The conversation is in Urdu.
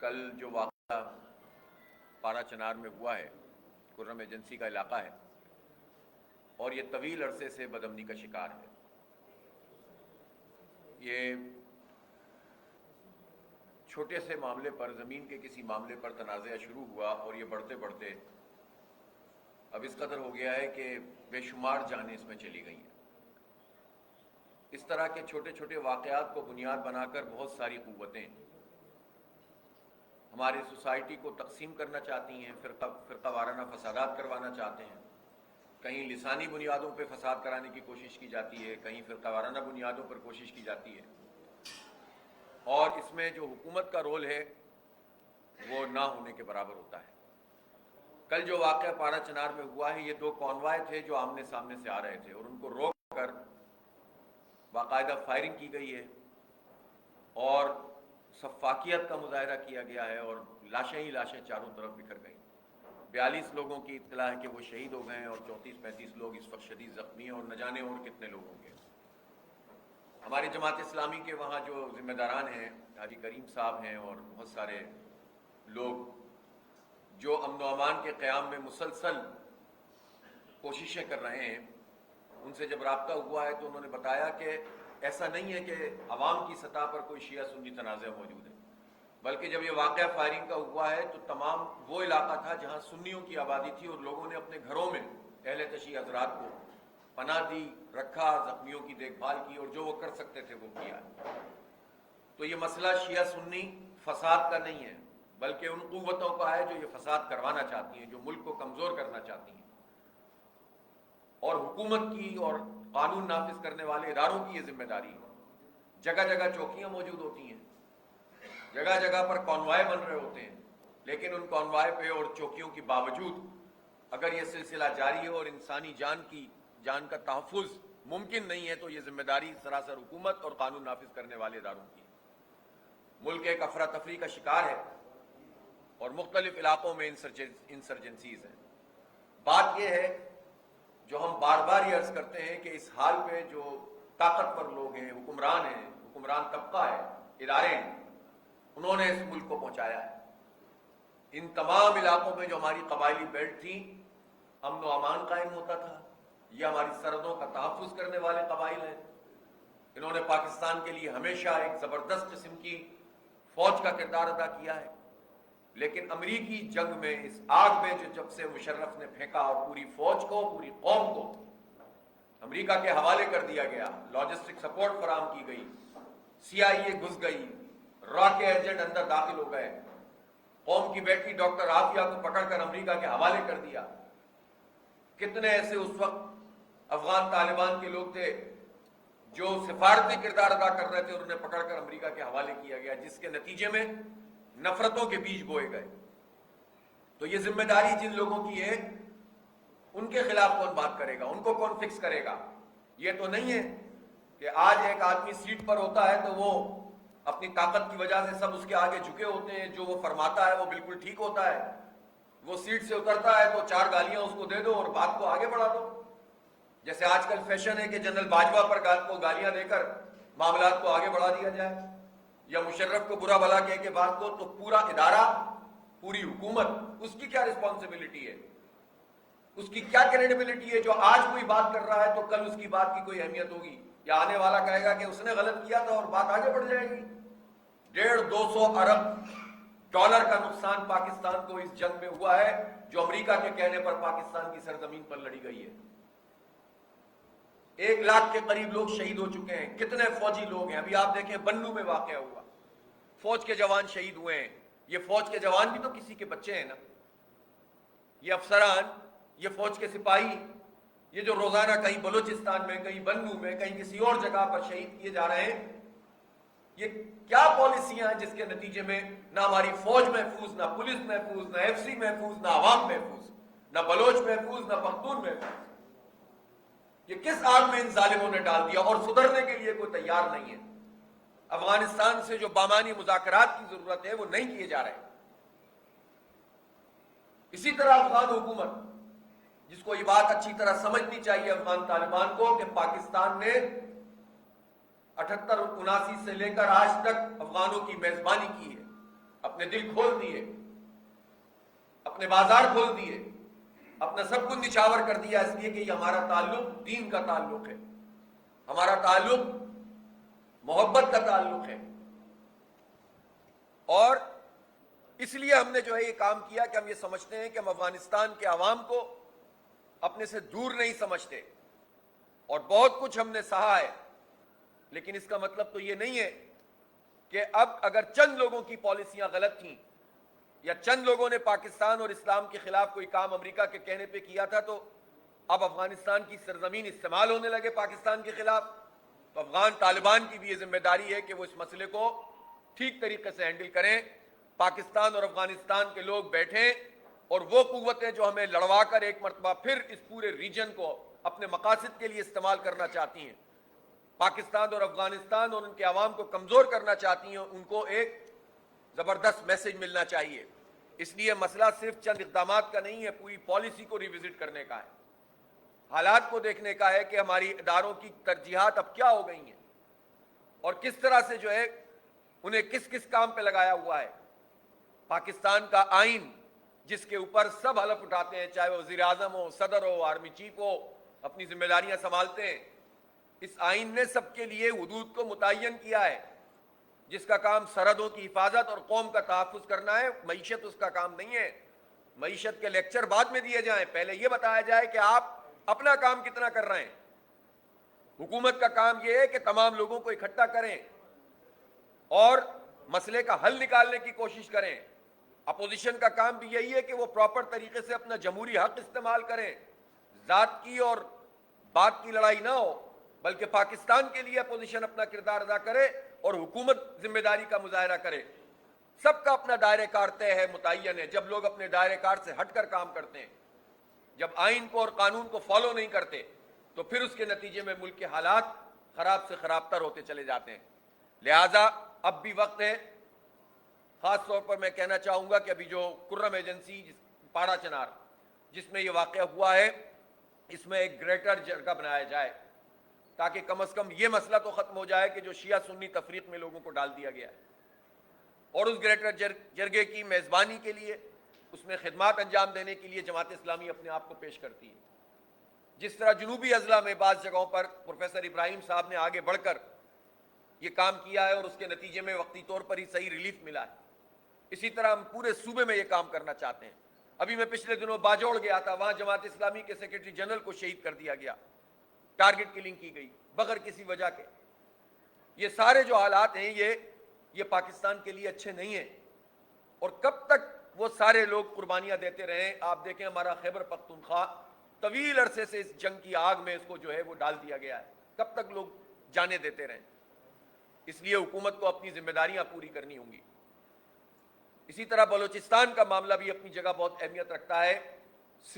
کل جو واقعہ پارا چنار میں ہوا ہے کرم ایجنسی کا علاقہ ہے، اور یہ طویل عرصے سے بدمنی کا شکار ہے۔ یہ چھوٹے سے معاملے پر، زمین کے کسی معاملے پر تنازعہ شروع ہوا اور یہ بڑھتے بڑھتے اب اس قدر ہو گیا ہے کہ بے شمار جانیں اس میں چلی گئی ہیں۔ اس طرح کے چھوٹے چھوٹے واقعات کو بنیاد بنا کر بہت ساری قوتیں ہماری سوسائٹی کو تقسیم کرنا چاہتی ہیں، فرقہ فرقہ وارانہ فسادات کروانا چاہتے ہیں۔ کہیں لسانی بنیادوں پہ فساد کرانے کی کوشش کی جاتی ہے، کہیں فرقہ وارانہ بنیادوں پر کوشش کی جاتی ہے۔ اور اس میں جو حکومت کا رول ہے، وہ نہ ہونے کے برابر ہوتا ہے۔ کل جو واقعہ پارا چنار میں ہوا ہے، یہ دو کونوائے تھے جو آمنے سامنے سے آ رہے تھے اور ان کو روک کر باقاعدہ فائرنگ کی گئی ہے۔ اور صفاقیت کا مظاہرہ کیا گیا ہے اور لاشیں ہی لاشیں چاروں طرف بکھر گئیں۔ بیالیس لوگوں کی اطلاع ہے کہ وہ شہید ہو گئے ہیں اور چونتیس پینتیس لوگ اس وقت شدید زخمی ہیں اور نہ جانے اور کتنے لوگ ہوں گے۔ ہماری جماعت اسلامی کے وہاں جو ذمہ داران ہیں، حاجی کریم صاحب ہیں اور بہت سارے لوگ، جو امن و امان کے قیام میں مسلسل کوششیں کر رہے ہیں، ان سے جب رابطہ ہوا ہے تو انہوں نے بتایا کہ ایسا نہیں ہے کہ عوام کی سطح پر کوئی شیعہ سنی تنازع موجود ہے۔ بلکہ جب یہ واقعہ فائرنگ کا ہوا ہے تو تمام وہ علاقہ تھا جہاں سنیوں کی آبادی تھی اور لوگوں نے اپنے گھروں میں اہل تشیع حضرات کو پناہ دی، رکھا، زخمیوں کی دیکھ بھال کی اور جو وہ کر سکتے تھے وہ کیا۔ تو یہ مسئلہ شیعہ سنی فساد کا نہیں ہے، بلکہ ان قوتوں کا ہے جو یہ فساد کروانا چاہتی ہیں، جو ملک کو کمزور کرنا چاہتی ہیں۔ اور حکومت کی اور قانون نافذ کرنے والے اداروں کی یہ ذمہ داری ہے۔ جگہ جگہ چوکیاں موجود ہوتی ہیں۔ جگہ جگہ پر کانوائے بن رہے ہوتے ہیں۔ لیکن ان کانوائے پہ اور چوکیوں کی باوجود اگر یہ سلسلہ جاری ہے اور انسانی جان کی، جان کا تحفظ ممکن نہیں ہے تو یہ ذمہ داری سراسر حکومت اور قانون نافذ کرنے والے اداروں کی ملک ایک افراتفری کا شکار ہے اور مختلف علاقوں میں انسرجنسیز ہیں۔ بات یہ ہے جو ہم بار بار یہ عرض کرتے ہیں کہ اس حال پہ جو طاقتور لوگ ہیں، حکمران ہیں، حکمران طبقہ ہے، ادارے ہیں، انہوں نے اس ملک کو پہنچایا ہے۔ ان تمام علاقوں میں جو ہماری قبائلی بیلٹ تھی، امن و امان قائم ہوتا تھا۔ یہ ہماری سرحدوں کا تحفظ کرنے والے قبائل ہیں۔ انہوں نے پاکستان کے لیے ہمیشہ ایک زبردست قسم کی فوج کا کردار ادا کیا ہے۔ لیکن امریکی جنگ میں اس آگ میں جو جب سے مشرف نے پھینکا اور پوری فوج کو، پوری قوم کو، امریکہ کے حوالے کر دیا گیا لاجسٹک سپورٹ فراہم کی گئی سی آئی اے گھس گئی را کے ایجنٹ اندر داخل ہو گئے، قوم کی بیٹی ڈاکٹر عافیہ کو پکڑ کر امریکہ کے حوالے کر دیا۔ کتنے ایسے اس وقت افغان طالبان کے لوگ تھے جو سفارتی کردار ادا کر رہے تھے اور انہیں پکڑ کر امریکہ کے حوالے کیا گیا، جس کے نتیجے میں نفرتوں کے بیج بوئے گئے۔ تو یہ ذمہ داری جن لوگوں کی ہے، ان کے خلاف کون بات کرے گا؟ ان کو کون فکس کرے گا؟ یہ تو نہیں ہے کہ آج ایک آدمی سیٹ پر ہوتا ہے تو وہ اپنی طاقت کی وجہ سے سب اس کے آگے جھکے ہوتے ہیں، جو وہ فرماتا ہے وہ بالکل ٹھیک ہوتا ہے۔ وہ سیٹ سے اترتا ہے تو چار گالیاں اس کو دے دو اور بات کو آگے بڑھا دو۔ جیسے آج کل فیشن ہے کہ جنرل باجوہ پر کو گالیاں دے کر معاملات کو آگے بڑھا دیا جائے۔ یا مشرف کو برا بلا کہہ کے بات کو، تو پورا ادارہ، پوری حکومت، اس کی کیا رسپانسبلٹی ہے؟ اس کی کیا کریڈیبلٹی ہے جو آج کوئی بات کر رہا ہے تو کل اس کی بات کی کوئی اہمیت ہوگی؟ یا آنے والا کہے گا کہ اس نے غلط کیا تھا اور بات آگے بڑھ جائے گی؟ ڈیڑھ دو سو ارب ڈالر کا نقصان پاکستان کو اس جنگ میں ہوا ہے جو امریکہ کے کہنے پر پاکستان کی سرزمین پر لڑی گئی ہے۔ ایک لاکھ کے قریب لوگ شہید ہو چکے ہیں۔ کتنے فوجی لوگ ہیں؟ ابھی آپ دیکھیں بنو میں واقع ہوا۔ فوج کے جوان شہید ہوئے ہیں۔ یہ فوج کے جوان بھی تو کسی کے بچے ہیں نا۔ یہ افسران، یہ فوج کے سپاہی، یہ جو روزانہ کہیں بلوچستان میں، کہیں بنو میں، کہیں کسی اور جگہ پر شہید کیے جا رہے ہیں، یہ کیا پالیسیاں ہیں جس کے نتیجے میں نہ ہماری فوج محفوظ، نہ پولیس محفوظ، نہ ایف سی محفوظ، نہ عوام محفوظ، نہ بلوچ محفوظ، نہ پختون محفوظ؟ یہ کس آگ میں ان ظالموں نے ڈال دیا اور سدھرنے کے لیے کوئی تیار نہیں ہے۔ افغانستان سے جو بامانی مذاکرات کی ضرورت ہے وہ نہیں کیے جا رہے۔ اسی طرح افغان حکومت، جس کو یہ بات اچھی طرح سمجھنی چاہیے افغان طالبان کو کہ پاکستان نے اٹھتر اناسی سے لے کر آج تک افغانوں کی میزبانی کی ہے، اپنے دل کھول دیے، اپنے بازار کھول دیے۔ اپنا سب کچھ نچھاور کر دیا اس لیے کہ یہ ہمارا تعلق دین کا تعلق ہے۔ ہمارا تعلق محبت کا تعلق ہے۔ اور اس لیے ہم نے جو ہے یہ کام کیا کہ ہم یہ سمجھتے ہیں کہ ہم افغانستان کے عوام کو اپنے سے دور نہیں سمجھتے۔ اور بہت کچھ ہم نے سہا ہے، لیکن اس کا مطلب تو یہ نہیں ہے کہ اب اگر چند لوگوں کی پالیسیاں غلط تھیں یا چند لوگوں نے پاکستان اور اسلام کے خلاف کوئی کام امریکہ کے کہنے پہ کیا تھا تو اب افغانستان کی سرزمین استعمال ہونے لگے پاکستان کے خلاف۔ تو افغان طالبان کی بھی یہ ذمہ داری ہے کہ وہ اس مسئلے کو ٹھیک طریقے سے ہینڈل کریں۔ پاکستان اور افغانستان کے لوگ بیٹھیں اور وہ قوتیں جو ہمیں لڑوا کر ایک مرتبہ پھر اس پورے ریجن کو اپنے مقاصد کے لیے استعمال کرنا چاہتی ہیں۔ پاکستان اور افغانستان اور ان کے عوام کو کمزور کرنا چاہتی ہیں، ان کو ایک زبردست میسج ملنا چاہیے۔ اس لیے مسئلہ صرف چند اقدامات کا نہیں ہے، پوری پالیسی کو ریوزٹ کرنے کا ہے۔ حالات کو دیکھنے کا ہے کہ ہماری اداروں کی ترجیحات اب کیا ہو گئی ہیں۔ اور کس طرح سے جو ہے انہیں کس کس کام پہ لگایا ہوا ہے۔ پاکستان کا آئین، جس کے اوپر سب حلف اٹھاتے ہیں، چاہے وہ وزیر اعظم ہو، صدر ہو آرمی چیف ہو، اپنی ذمہ داریاں سنبھالتے ہیں۔ اس آئین نے سب کے لیے حدود کو متعین کیا ہے۔ جس کا کام سرحدوں کی حفاظت اور قوم کا تحفظ کرنا ہے، معیشت اس کا کام نہیں ہے۔ معیشت کے لیکچر بعد میں دیے جائیں۔ پہلے یہ بتایا جائے کہ آپ اپنا کام کتنا کر رہے ہیں۔ حکومت کا کام یہ ہے کہ تمام لوگوں کو اکٹھا کریں اور مسئلے کا حل نکالنے کی کوشش کریں۔ اپوزیشن کا کام بھی یہی ہے کہ وہ پراپر طریقے سے اپنا جمہوری حق استعمال کریں۔ ذات کی اور بات کی لڑائی نہ ہو، بلکہ پاکستان کے لیے اپوزیشن اپنا کردار ادا کرے۔ اور حکومت ذمہ داری کا مظاہرہ کرے۔ سب کا اپنا دائرے کار طے ہے، متعین ہے۔ جب لوگ اپنے دائرے کار سے ہٹ کر کام کرتے ہیں، جب آئین کو اور قانون کو فالو نہیں کرتے، تو پھر اس کے نتیجے میں ملک کے حالات خراب سے خراب تر ہوتے چلے جاتے ہیں۔ لہذا اب بھی وقت ہے۔ خاص طور پر میں کہنا چاہوں گا کہ ابھی جو کرم ایجنسی پاڑا چنار، جس میں یہ واقعہ ہوا ہے، اس میں ایک گریٹر جرگہ بنایا جائے۔ تاکہ کم از کم یہ مسئلہ تو ختم ہو جائے کہ جو شیعہ سنی تفریق میں لوگوں کو ڈال دیا گیا ہے۔ اور اس گریٹر جرگے کی میزبانی کے لیے، اس میں خدمات انجام دینے کے لیے جماعت اسلامی اپنے آپ کو پیش کرتی ہے۔ جس طرح جنوبی اضلاع میں بعض جگہوں پر پروفیسر ابراہیم صاحب نے آگے بڑھ کر یہ کام کیا ہے اور اس کے نتیجے میں وقتی طور پر ہی صحیح ریلیف ملا ہے۔ اسی طرح ہم پورے صوبے میں یہ کام کرنا چاہتے ہیں۔ ابھی میں پچھلے دنوں باجوڑ گیا تھا، وہاں جماعت اسلامی کے سیکرٹری جنرل کو شہید کر دیا گیا۔ ٹارگٹ کلنگ کی گئی، بغیر کسی وجہ کے۔ یہ سارے جو حالات ہیں، یہ یہ پاکستان کے لیے اچھے نہیں ہیں۔ اور کب تک وہ سارے لوگ قربانیاں دیتے رہے آپ دیکھیں ہمارا خیبر پختونخوا، طویل عرصے سے اس جنگ کی آگ میں اس کو جو ہے وہ ڈال دیا گیا ہے۔ کب تک لوگ جانے دیتے رہیں۔ اس لیے حکومت کو اپنی ذمہ داریاں پوری کرنی ہوں گی۔ اسی طرح بلوچستان کا معاملہ بھی اپنی جگہ بہت اہمیت رکھتا ہے۔